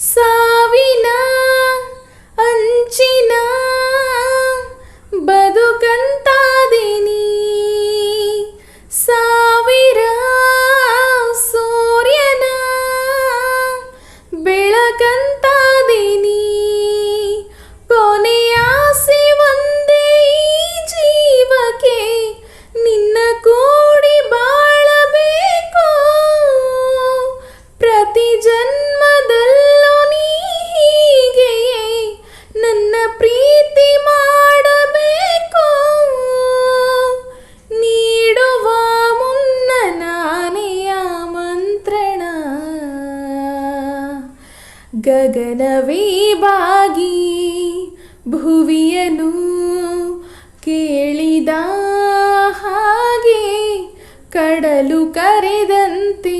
Sa ಗಗನವೇ ಬಾಗಿ ಭುವಿಯನು ಕೇಳಿದ ಹಾಗೆ ಕಡಲು ಕರೆದಂತೆ